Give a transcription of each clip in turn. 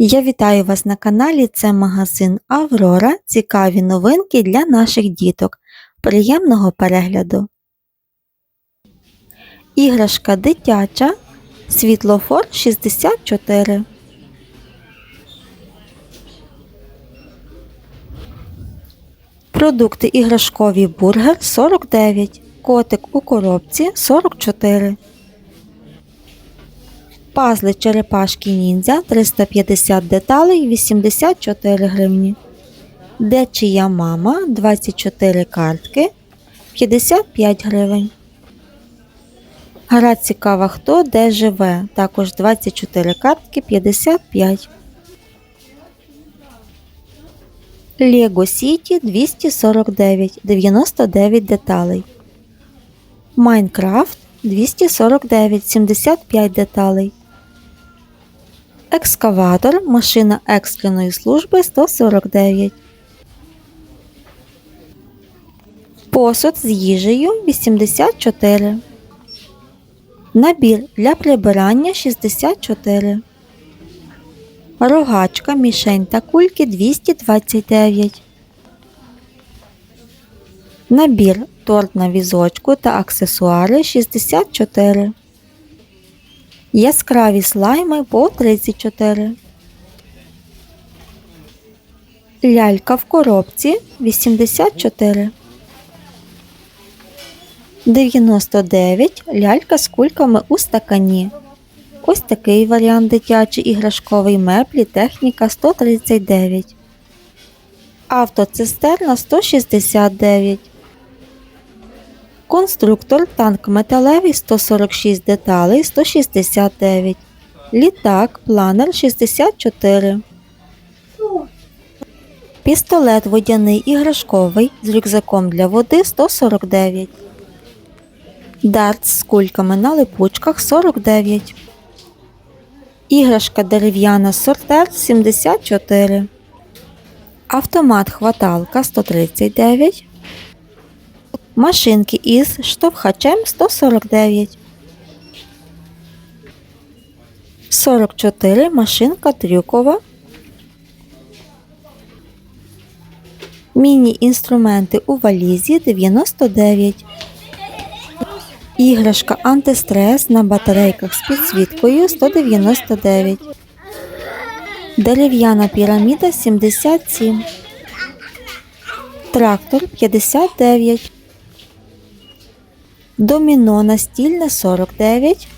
Я вітаю вас на каналі. Це магазин Аврора. Цікаві новинки для наших діток. Приємного перегляду. Іграшка дитяча. Світлофор 64. Продукти іграшкові бургер 49. Котик у коробці 44. Пазли черепашки ніндзя 350 деталей 84 гривні. Де чия мама 24 картки 55 гривень. Гра цікава хто де живе. Також 24 картки 55. Лего Сіті 249 99 деталей. Майнкрафт 249 75 деталей. Екскаватор, машина екстреної служби 149. Посуд з їжею 84. Набір для прибирання 64. Рогачка, мішень та кульки 229. Набір торт на візочку та аксесуари 64. Яскраві слайми по 34. Лялька в коробці 84. 99 лялька з кульками у стакані. Ось такий варіант дитячий іграшковий меблі техніка 139. Автоцистерна 169. Конструктор танк металевий 146 деталей 169. Літак планер 64. Пістолет водяний іграшковий з рюкзаком для води 149. Дартс з кульками на липучках 49. Іграшка дерев'яна сортер 74. Автомат хваталка 139. Машинки із штовхачем 149. 44 машинка трюкова. Міні-інструменти у валізі 99. Іграшка антистрес на батарейках з підсвіткою 199. Дерев'яна піраміда 77. Трактор 59. Доміно настільне 49.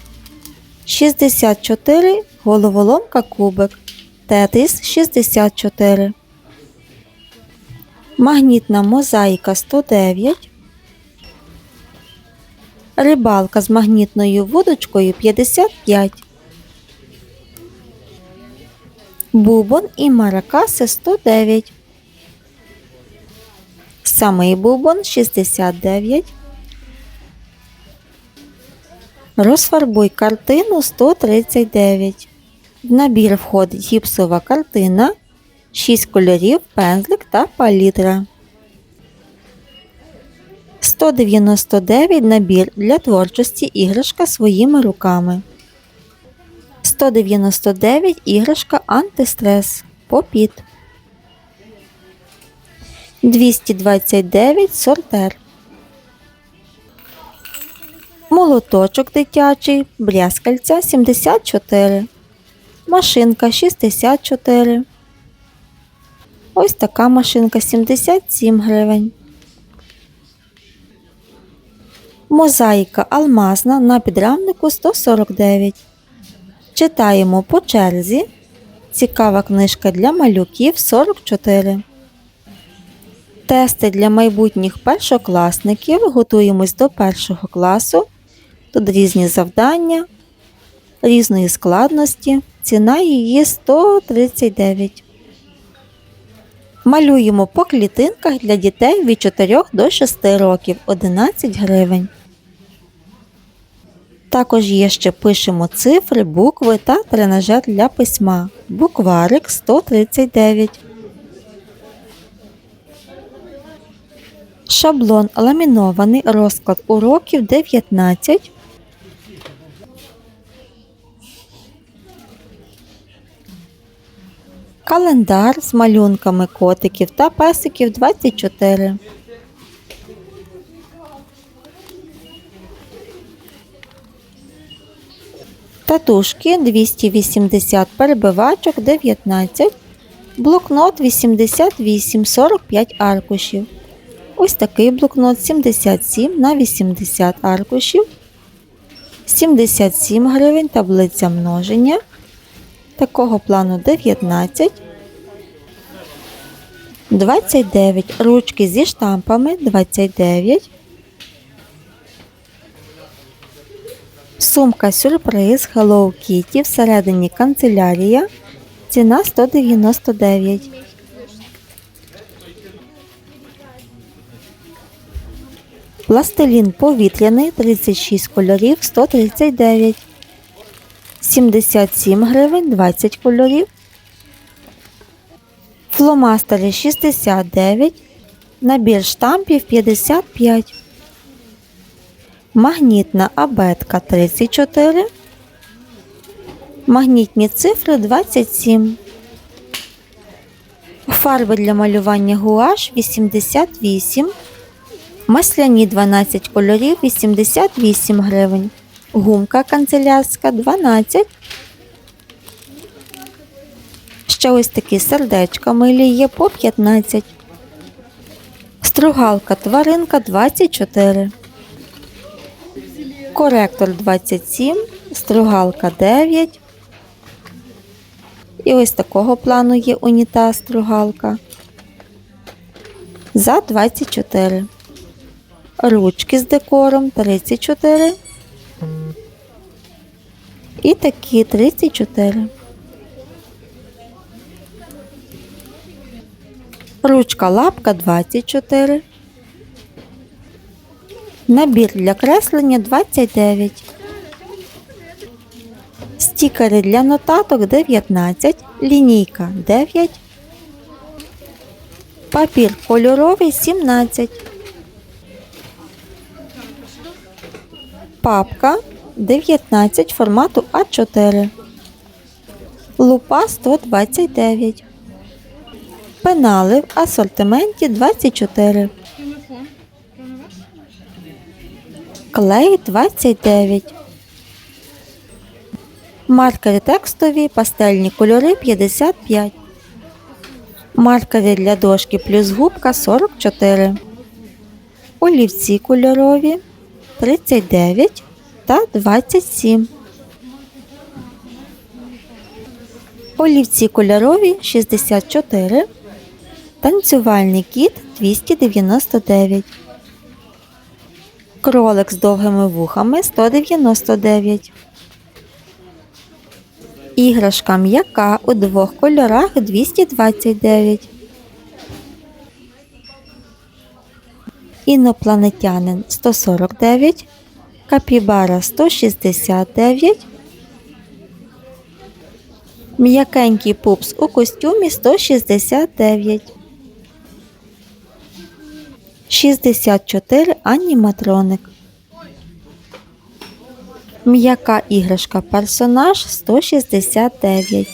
64. Головоломка кубик. Тетріс 64. Магнітна мозаїка 109. Рибалка з магнітною вудочкою 55. Бубон і маракаси 109. Самий бубон 69. Розфарбуй картину 139. В набір входить гіпсова картина, 6 кольорів, пензлик та палітра. 199 набір для творчості іграшка своїми руками. 199 іграшка антистрес. Попіт. 229 сортер. Молоточок дитячий. Брязкальця 74. Машинка 64. Ось така машинка 77 гривень. Мозаїка алмазна на підрамнику 149. Читаємо по черзі. Цікава книжка для малюків 44. Тести для майбутніх першокласників. Готуємось до першого класу. Тут різні завдання різної складності. Ціна її 139. Малюємо по клітинках для дітей від 4 до 6 років 11 гривень. Також є ще пишемо цифри, букви та тренажер для письма. Букварик 139. Шаблон ламінований розклад уроків 19. Календар з малюнками котиків та песиків 24. Татушки 280 перебивачок 19. Блокнот 88 45 аркушів. Ось такий блокнот 77 на 80 аркушів. 77 гривень таблиця множення. Такого плану 19. 29 ручки зі штампами 29. Сумка сюрприз Hello Kitty всередині канцелярія. Ціна 199. Пластилін повітряний 36 кольорів 139. 77 гривень 20 кольорів. Фломастери 69. Набір штампів 55. Магнітна абетка 34. Магнітні цифри 27. Фарби для малювання гуаш 88. Масляні 12 кольорів 88 гривень. Гумка канцелярська 12. Ще ось такі сердечка милі є по 15. Стругалка тваринка 24. Коректор 27, стругалка 9. І ось такого плану є унітаз стругалка. За 24. Ручки з декором 34. І такі 34. Ручка лапка 24. Набір для креслення 29. Стікери для нотаток 19. Лінійка 9. Папір кольоровий 17. Папка 19 формату А4. Лупа 129. Пенали в асортименті 24. Клей 29. Маркери текстові, пастельні кольори 55. Маркери для дошки плюс губка 44. Олівці кольорові 39 та 27. Олівці кольорові 64. Танцювальний кіт 299. Кролик з довгими вухами 199. Іграшка м'яка у двох кольорах 229. Інопланетянин 149. Капібара 169. М'якенький пупс у костюмі 169. 64 аніматроник. М'яка іграшка персонаж 169.